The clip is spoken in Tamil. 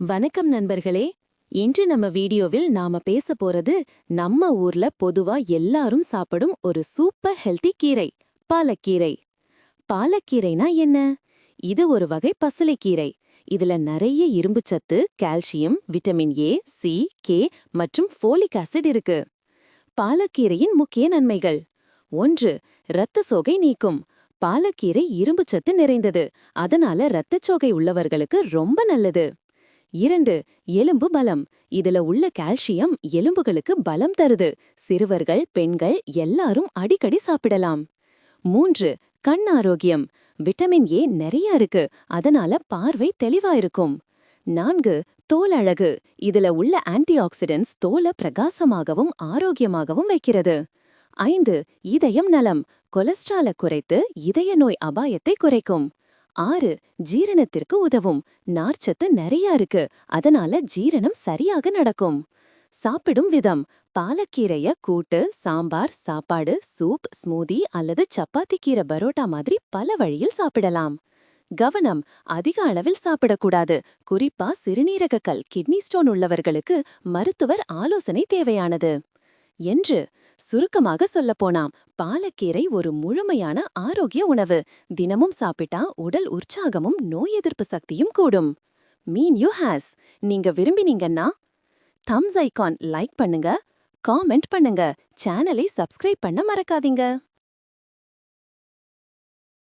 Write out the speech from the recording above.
வணக்கம் நண்பர்களே. இன்று நம்ம வீடியோவில் நாம பேச போறது நம்ம ஊர்ல பொதுவா எல்லாரும் சாப்பிடும் ஒரு சூப்பர் ஹெல்தி கீரை பாலக்கீரை. பாலக்கீரைனா என்ன? இது ஒரு வகை பசலைக்கீரை. இதுல நிறைய இரும்புச்சத்து calcium vitamin A C K மற்றும் ஃபோலிக் ஆசிட் இருக்கு. பாலக்கீரையின் முக்கிய நன்மைகள். ஒன்று இரத்த சோகை நீக்கும். பாலக்கீரை இரும்புச்சத்து நிறைந்தது. அதனால இரத்தச்சோகை உள்ளவர்களுக்கு ரொம்ப நல்லது. இரண்டு எலும்பு பலம். இதுல உள்ள கால்சியம் எலும்புகளுக்கு பலம் தருது. சிறுவர்கள் பெண்கள் எல்லாரும் அடிக்கடி சாப்பிடலாம். மூன்று கண் ஆரோக்கியம். விட்டமின் ஏ நிறைய இருக்கு. அதனால பார்வை தெளிவா இருக்கும். நான்கு தோல் அழகு. இதுல உள்ள ஆன்டி ஆக்சிடென்ட்ஸ் தோலை பிரகாசமாகவும் ஆரோக்கியமாகவும் வைக்கிறது. ஐந்து இதயம் நலம். கொலஸ்ட்ரால குறைத்து இதய நோய் அபாயத்தை குறைக்கும். ஆறு ஜீரணத்திற்கு உதவும். நார்ச்சத்து நிறைய இருக்கு. அதனால ஜீரணம் சரியாக நடக்கும். சாப்பிடும் விதம். பாலக்கீரைய கூட்டு சாம்பார் சாப்பாடு சூப் ஸ்மூதி அல்லது சப்பாத்தி கீரை பரோட்டா மாதிரி பல வழியில் சாப்பிடலாம். கவனம். அதிக அளவில் சாப்பிடக்கூடாது. குறிப்பா சிறுநீரக கல் கிட்னி ஸ்டோன் உள்ளவர்களுக்கு மருத்துவர் ஆலோசனை தேவையானது. என்று சுருக்கமாக சொல்லப்போனாம் பாலக்கீரை ஒரு முழுமையான ஆரோக்கிய உணவு. தினமும் சாப்பிட்டா உடல் உற்சாகமும் நோய் எதிர்ப்பு சக்தியும் கூடும். மீன் யூ ஹாஸ். நீங்க விரும்பினீங்கன்னா தம்ஸ் ஐகான் லைக் பண்ணுங்க காமெண்ட் பண்ணுங்க சேனலை சப்ஸ்கிரைப் பண்ண மறக்காதீங்க.